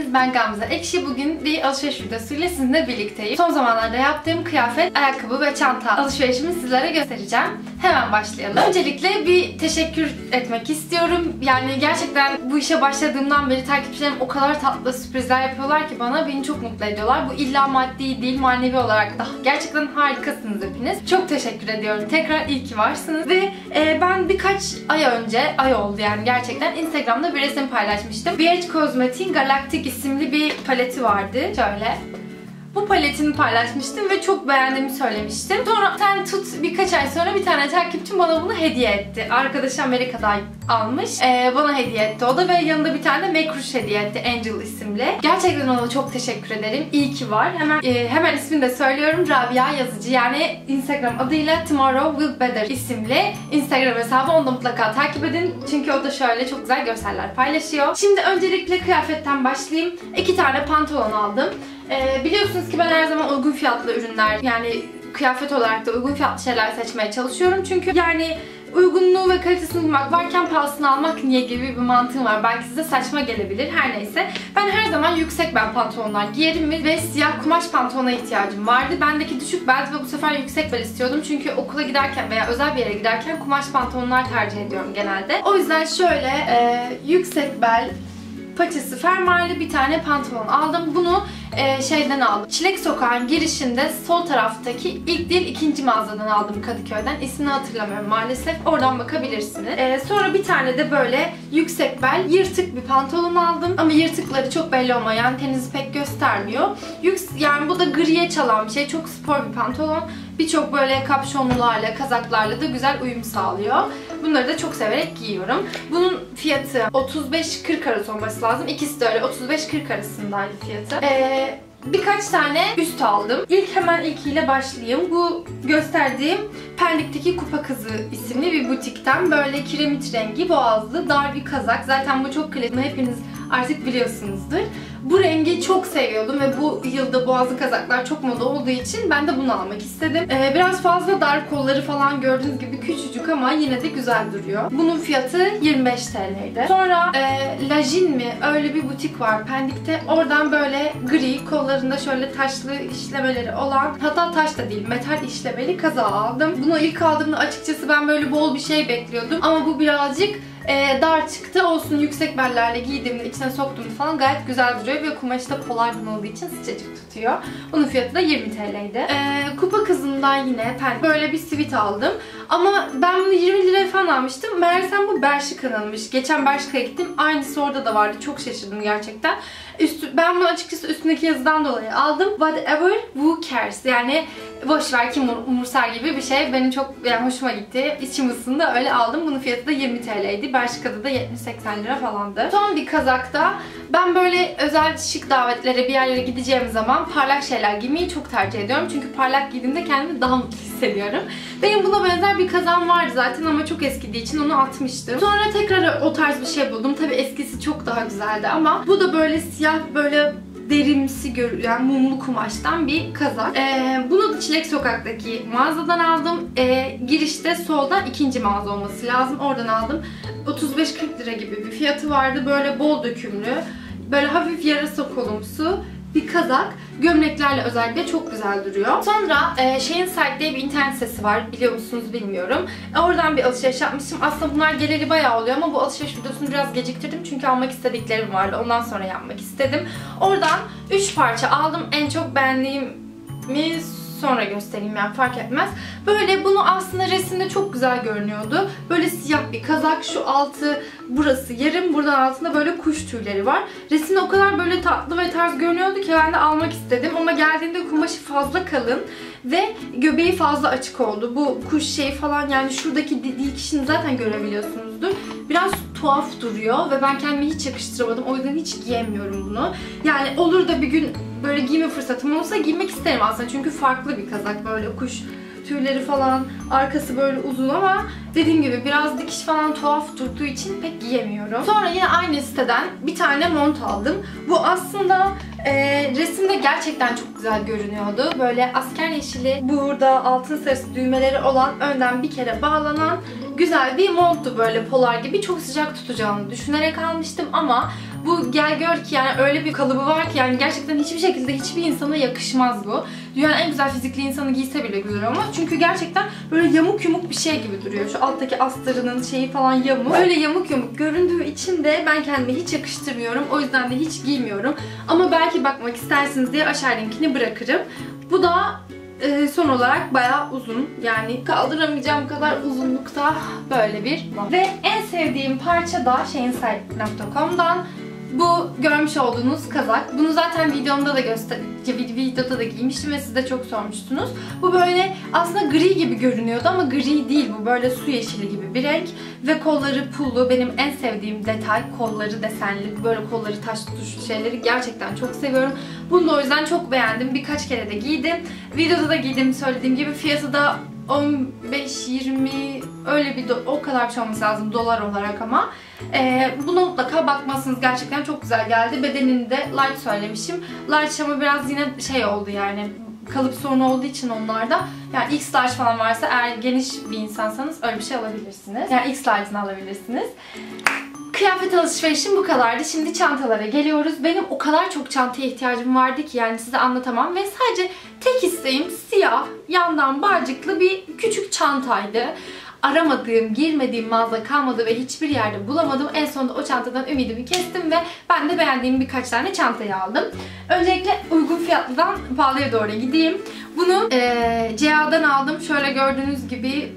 geldiniz. Ben Gamze Ekşi. Bugün bir alışveriş videosuyla sizinle birlikteyim. Son zamanlarda yaptığım kıyafet, ayakkabı ve çanta alışverişimi sizlere göstereceğim. Hemen başlayalım. Öncelikle bir teşekkür etmek istiyorum. Yani gerçekten bu işe başladığımdan beri takipçilerim o kadar tatlı sürprizler yapıyorlar ki bana beni çok mutlu ediyorlar. Bu illa maddi değil, manevi olarak da gerçekten harikasınız hepiniz. Çok teşekkür ediyorum. Tekrar iyi ki varsınız. Ve e, ben birkaç ay önce, ay oldu yani gerçekten Instagram'da bir resim paylaşmıştım. BH Cosmetics'in Galactic isimli bir paleti vardı. Şöyle. Bu paletini paylaşmıştım ve çok beğendiğimi söylemiştim. Sonra sen tut birkaç ay sonra bir tane takipçim bana bunu hediye etti. Arkadaşı Amerika'da almış. Ee, bana hediye etti o da ve yanında bir tane de Make hediye etti Angel isimli. Gerçekten ona çok teşekkür ederim. İyi ki var. Hemen e, hemen ismini de söylüyorum. Rabia Yazıcı yani Instagram adıyla Tomorrow Will Better isimli Instagram hesabı. Onu da mutlaka takip edin. Çünkü o da şöyle çok güzel görseller paylaşıyor. Şimdi öncelikle kıyafetten başlayayım. İki tane pantolon aldım. Ee, biliyorsunuz ki ben her zaman uygun fiyatlı ürünler yani kıyafet olarak da uygun fiyatlı şeyler seçmeye çalışıyorum. Çünkü yani uygunluğu ve kalitesini bulmak varken pahalısını almak niye gibi bir mantığım var. Belki size saçma gelebilir. Her neyse. Ben her zaman yüksek bel pantolonlar giyerim ve siyah kumaş pantolona ihtiyacım vardı. Bendeki düşük bel ve bu sefer yüksek bel istiyordum. Çünkü okula giderken veya özel bir yere giderken kumaş pantolonlar tercih ediyorum genelde. O yüzden şöyle e, yüksek bel paçası fermuarlı bir tane pantolon aldım. Bunu e, şeyden aldım. Çilek Sokağı'nın girişinde sol taraftaki ilk değil ikinci mağazadan aldım Kadıköy'den. İsmini hatırlamıyorum maalesef. Oradan bakabilirsiniz. E, sonra bir tane de böyle yüksek bel yırtık bir pantolon aldım. Ama yırtıkları çok belli olmayan tenizi pek göstermiyor. Yüks yani bu da griye çalan bir şey. Çok spor bir pantolon. Birçok böyle kapşonlularla, kazaklarla da güzel uyum sağlıyor. Bunları da çok severek giyiyorum. Bunun fiyatı 35-40 arası olması lazım. İkisi de öyle 35-40 arasındaydı fiyatı. Ee, birkaç tane üst aldım. İlk hemen ilkiyle başlayayım. Bu gösterdiğim Pendik'teki Kupa Kızı isimli bir butikten böyle kiremit rengi boğazlı dar bir kazak. Zaten bu çok klasik. Hepiniz artık biliyorsunuzdur. Bu rengi çok seviyordum ve bu yılda boğazlı kazaklar çok moda olduğu için ben de bunu almak istedim. Ee, biraz fazla dar kolları falan gördüğünüz gibi küçücük ama yine de güzel duruyor. Bunun fiyatı 25 TL'ydi. Sonra e, Lajin mi öyle bir butik var Pendik'te. Oradan böyle gri kollarında şöyle taşlı işlemeleri olan hatta taş da değil metal işlemeli kaza aldım. Bunu ilk aldığımda açıkçası ben böyle bol bir şey bekliyordum ama bu birazcık e, dar çıktı. Olsun yüksek bellerle giydiğimde içine soktuğumda falan gayet güzel duruyor ve kumaşı da polardan olduğu için sıcacık tutuyor. Bunun fiyatı da 20 TL'ydi. E, kupa kızından yine pen böyle bir sivit aldım. Ama ben bunu 20 liraya falan almıştım. Meğersem bu Bershka'nınmış. Geçen Bershka'ya gittim. Aynısı orada da vardı. Çok şaşırdım gerçekten. Üstü, ben bunu açıkçası üstündeki yazıdan dolayı aldım. Whatever who cares. Yani boş ver kim umursar gibi bir şey. Benim çok yani hoşuma gitti. İçim ısındı. Öyle aldım. Bunun fiyatı da 20 TL'ydi. Bershka'da da 70-80 lira falandı. Son bir kazakta ben böyle özel şık davetlere bir yerlere gideceğim zaman parlak şeyler giymeyi çok tercih ediyorum. Çünkü parlak giydiğimde kendimi daha mutlu hissediyorum. Benim buna benzer bir kazan vardı zaten ama çok eskidiği için onu atmıştım. Sonra tekrar o tarz bir şey buldum. Tabi eskisi çok daha güzeldi ama bu da böyle siyah böyle derimsi görünen yani mumlu kumaştan bir kazak. Ee, bunu da Çilek Sokak'taki mağazadan aldım. Ee, girişte solda ikinci mağaza olması lazım. Oradan aldım. 35-40 lira gibi bir fiyatı vardı. Böyle bol dökümlü. Böyle hafif yarasa kolumsu bir kazak. Gömleklerle özellikle çok güzel duruyor. Sonra e, Shein Site diye bir internet sitesi var. Biliyor musunuz bilmiyorum. E, oradan bir alışveriş yapmıştım. Aslında bunlar geleli bayağı oluyor ama bu alışveriş videosunu biraz geciktirdim. Çünkü almak istediklerim vardı. Ondan sonra yapmak istedim. Oradan 3 parça aldım. En çok beğendiğimi sonra göstereyim yani fark etmez. Böyle bunu aslında resimde çok güzel görünüyordu. Böyle siyah bir kazak. Şu altı burası yarım. Buradan altında böyle kuş tüyleri var. Resimde o kadar böyle tatlı ve tarz görünüyordu ki ben de almak istedim. Ama geldiğinde kumaşı fazla kalın ve göbeği fazla açık oldu. Bu kuş şey falan yani şuradaki dikişini zaten görebiliyorsunuzdur. Biraz tuhaf duruyor ve ben kendimi hiç yakıştıramadım. O yüzden hiç giyemiyorum bunu. Yani olur da bir gün böyle giyme fırsatım olsa giymek isterim aslında. Çünkü farklı bir kazak böyle kuş tüyleri falan arkası böyle uzun ama dediğim gibi biraz dikiş falan tuhaf durduğu için pek giyemiyorum. Sonra yine aynı siteden bir tane mont aldım. Bu aslında e, resimde gerçekten çok güzel görünüyordu. Böyle asker yeşili burada altın sarısı düğmeleri olan önden bir kere bağlanan güzel bir monttu böyle polar gibi. Çok sıcak tutacağını düşünerek almıştım ama bu gel gör ki yani öyle bir kalıbı var ki yani gerçekten hiçbir şekilde hiçbir insana yakışmaz bu. Dünyanın en güzel fizikli insanı giyse bile güzel olmaz. Çünkü gerçekten böyle yamuk yumuk bir şey gibi duruyor. Şu alttaki astarının şeyi falan yamuk. Öyle yamuk yumuk göründüğü için de ben kendime hiç yakıştırmıyorum. O yüzden de hiç giymiyorum. Ama belki bakmak istersiniz diye aşağı linkini bırakırım. Bu da e, son olarak bayağı uzun. Yani kaldıramayacağım kadar uzunlukta böyle bir Ve en sevdiğim parça da shainside.com'dan bu görmüş olduğunuz kazak. Bunu zaten videomda da göster videoda da giymiştim ve siz de çok sormuştunuz. Bu böyle aslında gri gibi görünüyordu ama gri değil bu. Böyle su yeşili gibi bir renk ve kolları pullu. Benim en sevdiğim detay kolları desenli. Böyle kolları taş tutuşlu şeyleri gerçekten çok seviyorum. Bunu da o yüzden çok beğendim. Birkaç kere de giydim. Videoda da giydim söylediğim gibi. Fiyatı da 15-20 öyle bir o kadar bir şey olması lazım dolar olarak ama. Ee, buna mutlaka bakmalısınız. Gerçekten çok güzel geldi. Bedenini de light söylemişim. Light ama biraz yine şey oldu yani kalıp sorunu olduğu için onlarda. Yani X large falan varsa eğer geniş bir insansanız öyle bir şey alabilirsiniz. Yani X large'ını alabilirsiniz. Kıyafet alışverişim bu kadardı. Şimdi çantalara geliyoruz. Benim o kadar çok çantaya ihtiyacım vardı ki yani size anlatamam. Ve sadece tek isteğim siyah, yandan bağcıklı bir küçük çantaydı. Aramadığım, girmediğim mağaza kalmadı ve hiçbir yerde bulamadım. En sonunda o çantadan ümidimi kestim ve ben de beğendiğim birkaç tane çantayı aldım. Öncelikle uygun fiyatlıdan pahalıya doğru gideyim. Bunu e, CA'dan aldım. Şöyle gördüğünüz gibi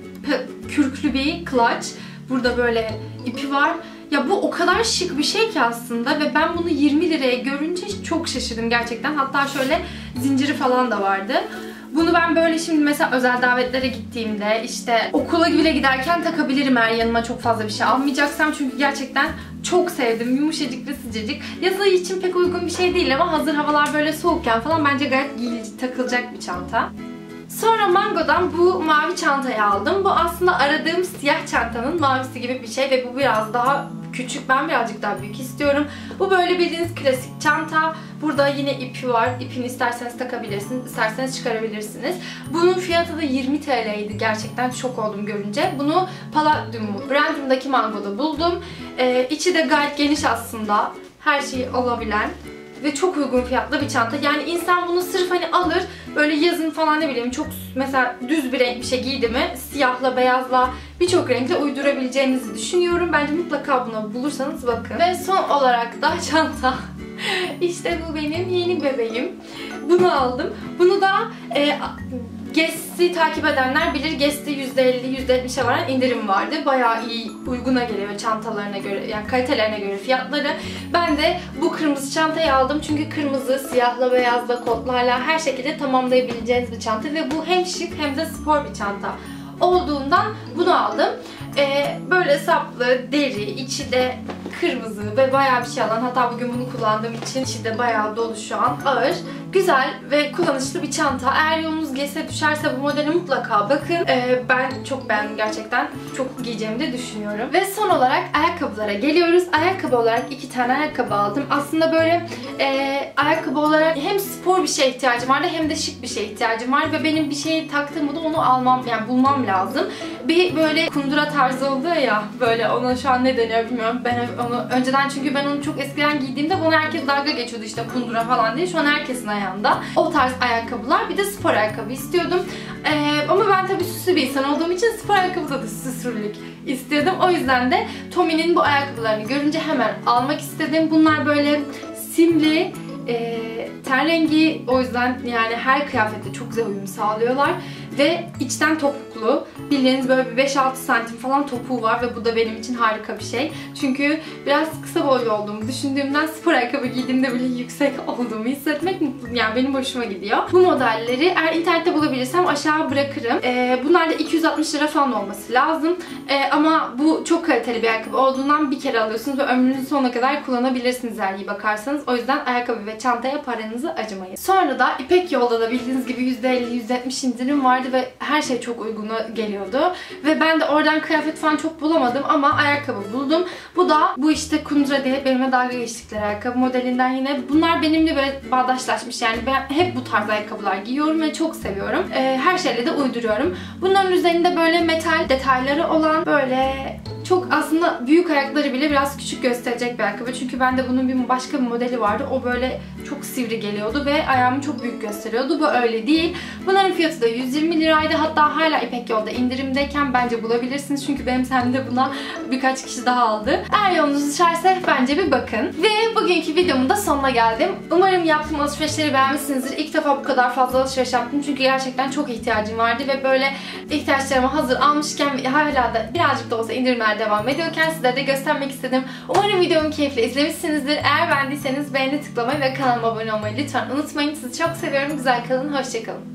kürklü bir clutch. Burada böyle ipi var. Ya bu o kadar şık bir şey ki aslında ve ben bunu 20 liraya görünce çok şaşırdım gerçekten. Hatta şöyle zinciri falan da vardı. Bunu ben böyle şimdi mesela özel davetlere gittiğimde işte okula bile giderken takabilirim eğer yanıma çok fazla bir şey almayacaksam. Çünkü gerçekten çok sevdim. Yumuşacık ve sıcacık. Yazı için pek uygun bir şey değil ama hazır havalar böyle soğukken falan bence gayet giyilecek, takılacak bir çanta. Sonra Mango'dan bu mavi çantayı aldım. Bu aslında aradığım siyah çantanın mavisi gibi bir şey ve bu biraz daha küçük. Ben birazcık daha büyük istiyorum. Bu böyle bildiğiniz klasik çanta. Burada yine ipi var. İpini isterseniz takabilirsiniz, isterseniz çıkarabilirsiniz. Bunun fiyatı da 20 TL'ydi. Gerçekten şok oldum görünce. Bunu Palladium Brandim'daki Mango'da buldum. Ee, içi de gayet geniş aslında. Her şeyi alabilen ve çok uygun fiyatlı bir çanta. Yani insan bunu sırf hani alır böyle yazın falan ne bileyim çok mesela düz bir renk bir şey giydi mi siyahla beyazla birçok renkle uydurabileceğinizi düşünüyorum. Bence mutlaka buna bulursanız bakın. Ve son olarak da çanta. İşte bu benim yeni bebeğim. Bunu aldım. Bunu da e, Guest'i takip edenler bilir. Guest'te %50, %70'e varan indirim vardı. Bayağı iyi, uyguna geliyor çantalarına göre, yani kalitelerine göre fiyatları. Ben de bu kırmızı çantayı aldım. Çünkü kırmızı, siyahla, beyazla, kotlarla her şekilde tamamlayabileceğiniz bir çanta. Ve bu hem şık hem de spor bir çanta olduğundan bunu aldım. Ee, böyle saplı, deri, içi de kırmızı ve bayağı bir şey alan. Hatta bugün bunu kullandığım için içi de bayağı dolu şu an. Ağır. Güzel ve kullanışlı bir çanta. Eğer yolunuz geçse düşerse bu modele mutlaka bakın. Ee, ben çok beğendim gerçekten. Çok giyeceğimi de düşünüyorum. Ve son olarak ayakkabılara geliyoruz. Ayakkabı olarak iki tane ayakkabı aldım. Aslında böyle e, ayakkabı olarak hem spor bir şeye ihtiyacım vardı hem de şık bir şeye ihtiyacım var. Ve benim bir şeyi taktığımda onu almam yani bulmam lazım. Bir böyle kundura tarzı oldu ya böyle ona şu an ne deniyor bilmiyorum. Ben onu önceden çünkü ben onu çok eskiden giydiğimde bana herkes dalga geçiyordu işte kundura falan diye. Şu an herkesin ayağında. O tarz ayakkabılar. Bir de spor ayakkabı istiyordum. Ee, ama ben tabii süslü bir insan olduğum için spor ayakkabıda da süslülük istiyordum. O yüzden de Tommy'nin bu ayakkabılarını görünce hemen almak istedim. Bunlar böyle simli, e, ten rengi o yüzden yani her kıyafette çok güzel uyum sağlıyorlar. Ve içten topuklu. Bildiğiniz böyle bir 5-6 santim falan topuğu var ve bu da benim için harika bir şey. Çünkü biraz kısa boylu olduğumu düşündüğümden spor ayakkabı giydiğimde bile yüksek olduğumu hissetmek mutlu. Yani benim hoşuma gidiyor. Bu modelleri eğer internette bulabilirsem aşağı bırakırım. Ee, bunlar da 260 lira falan olması lazım. Ee, ama bu çok kaliteli bir ayakkabı olduğundan bir kere alıyorsunuz ve ömrünüzün sonuna kadar kullanabilirsiniz eğer iyi bakarsanız. O yüzden ayakkabı ve çantaya paranızı acımayın. Sonra da İpek Yolda da bildiğiniz gibi %50-%70 indirim var vardı ve her şey çok uyguna geliyordu. Ve ben de oradan kıyafet falan çok bulamadım ama ayakkabı buldum. Bu da bu işte Kundra diye benimle dalga geçtikleri ayakkabı modelinden yine. Bunlar benimle böyle bağdaşlaşmış. Yani ben hep bu tarz ayakkabılar giyiyorum ve çok seviyorum. Ee, her şeyle de uyduruyorum. Bunların üzerinde böyle metal detayları olan böyle çok aslında büyük ayakları bile biraz küçük gösterecek bir ayakkabı. Çünkü bende bunun bir başka bir modeli vardı. O böyle çok sivri geliyordu ve ayağımı çok büyük gösteriyordu. Bu öyle değil. Bunların fiyatı da 120 liraydı. Hatta hala İpek Yol'da indirimdeyken bence bulabilirsiniz. Çünkü benim sayemde buna birkaç kişi daha aldı. Eğer yolunuz düşerse bence bir bakın. Ve bugünkü videomun da sonuna geldim. Umarım yaptığım alışverişleri beğenmişsinizdir. İlk defa bu kadar fazla alışveriş yaptım. Çünkü gerçekten çok ihtiyacım vardı ve böyle ihtiyaçlarımı hazır almışken hala da birazcık da olsa indirimler devam ediyorken sizlere de göstermek istedim. Umarım videomu keyifle izlemişsinizdir. Eğer beğendiyseniz beğeni tıklamayı ve kanalıma abone olmayı lütfen unutmayın. Sizi çok seviyorum. Güzel kalın. Hoşçakalın.